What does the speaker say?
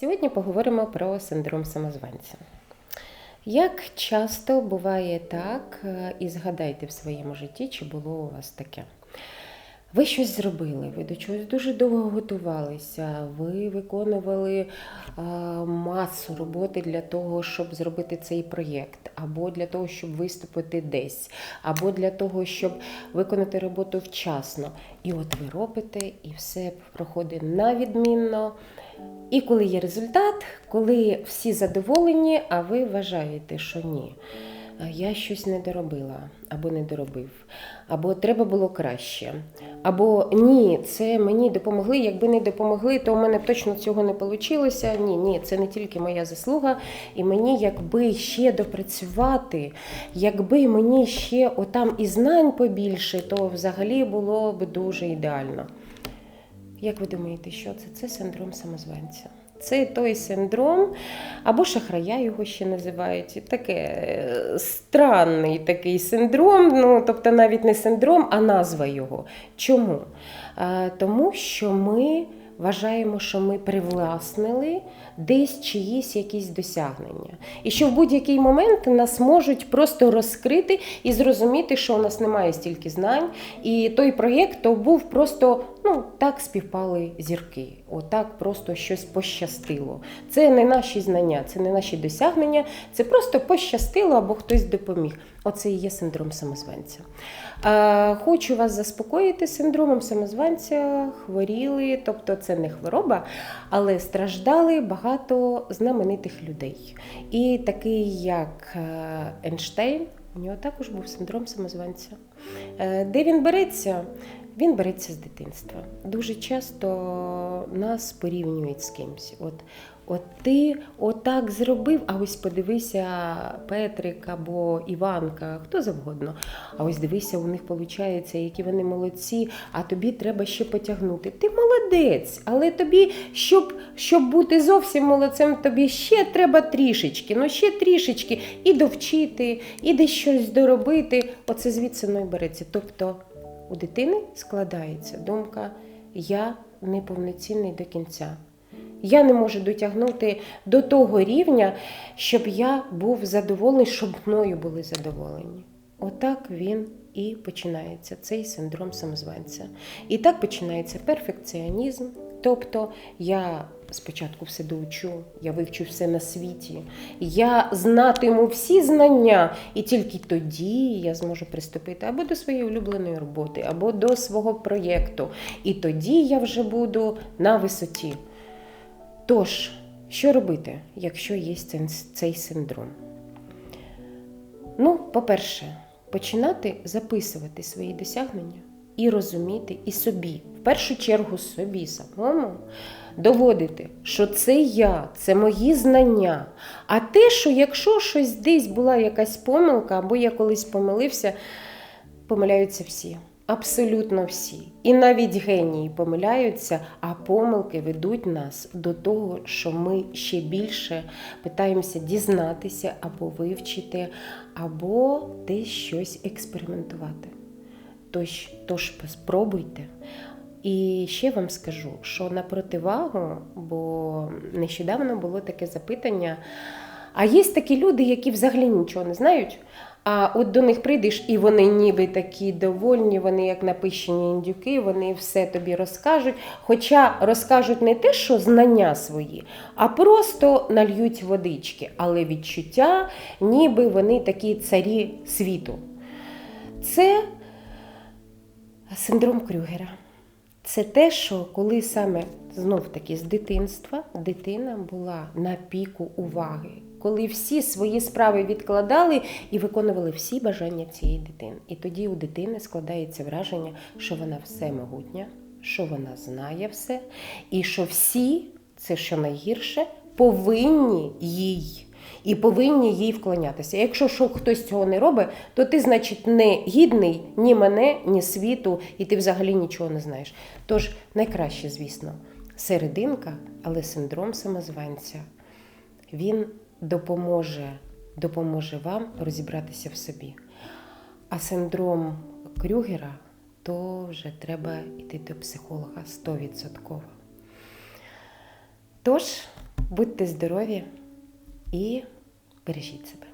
Сьогодні поговоримо про синдром самозванця. Як часто буває так, е, і згадайте в своєму житті, чи було у вас таке? Ви щось зробили, ви до чогось дуже довго готувалися, ви виконували а, масу роботи для того, щоб зробити цей проєкт, або для того, щоб виступити десь, або для того, щоб виконати роботу вчасно. І от ви робите, і все проходить на відмінно. І коли є результат, коли всі задоволені, а ви вважаєте, що ні. Я щось не доробила або не доробив, або треба було краще, або ні, це мені допомогли. Якби не допомогли, то у мене б точно цього не вийшло. Ні, ні, це не тільки моя заслуга. І мені, якби ще допрацювати, якби мені ще отам і знань побільше, то взагалі було б дуже ідеально. Як ви думаєте, що це? Це синдром самозванця. Це той синдром, або шахрая його ще називають. Таке е, странний такий синдром, ну тобто навіть не синдром, а назва його. Чому? Тому що ми вважаємо, що ми привласнили десь чиїсь якісь досягнення. І що в будь-який момент нас можуть просто розкрити і зрозуміти, що у нас немає стільки знань. І той проєкт то був просто ну, так співпали зірки. Отак просто щось пощастило. Це не наші знання, це не наші досягнення, це просто пощастило або хтось допоміг. Оце і є синдром самозванця. Е, Хочу вас заспокоїти синдромом самозванця, хворіли, тобто це не хвороба, але страждали багато знаменитих людей. І такий, як е, Ейнштейн, у нього також був синдром самозванця. Е, Де він береться? Він береться з дитинства. Дуже часто нас порівнюють з кимсь. От, от ти отак зробив, а ось подивися Петрик або Іванка, хто завгодно. А ось дивися, у них виходить, які вони молодці, а тобі треба ще потягнути. Ти молодець, але тобі, щоб, щоб бути зовсім молодцем, тобі ще треба трішечки, ну ще трішечки і довчити, і десь щось доробити. Оце звідси воно й береться. Тобто у дитини складається думка Я неповноцінний до кінця. Я не можу дотягнути до того рівня, щоб я був задоволений, щоб мною були задоволені. Отак він і починається цей синдром самозванця. І так починається перфекціонізм. Тобто я спочатку все доучу, я вивчу все на світі, я знатиму всі знання, і тільки тоді я зможу приступити або до своєї улюбленої роботи, або до свого проєкту. І тоді я вже буду на висоті. Тож, що робити, якщо є цей- синдром? Ну, по-перше, починати записувати свої досягнення і розуміти і собі, першу чергу собі самому, доводити, що це я, це мої знання. А те, що якщо щось десь була якась помилка, або я колись помилився, помиляються всі. Абсолютно всі. І навіть генії помиляються, а помилки ведуть нас до того, що ми ще більше питаємося дізнатися або вивчити, або десь щось експериментувати. Тож, тож спробуйте. І ще вам скажу, що на противагу, бо нещодавно було таке запитання. А є такі люди, які взагалі нічого не знають. А от до них прийдеш, і вони ніби такі довольні, вони як напищені індюки, вони все тобі розкажуть. Хоча розкажуть не те, що знання свої, а просто нальють водички, але відчуття, ніби вони такі царі світу. Це синдром Крюгера. Це те, що коли саме знов таки з дитинства дитина була на піку уваги, коли всі свої справи відкладали і виконували всі бажання цієї дитини. І тоді у дитини складається враження, що вона всемогутня, що вона знає все, і що всі, це що найгірше, повинні їй. І повинні їй вклонятися. Якщо що хтось цього не робить, то ти, значить, не гідний ні мене, ні світу, і ти взагалі нічого не знаєш. Тож найкраще, звісно, серединка, але синдром самозванця він допоможе, допоможе вам розібратися в собі. А синдром Крюгера, то вже треба йти до психолога 100%. Тож, Будьте здорові і бережіть себе.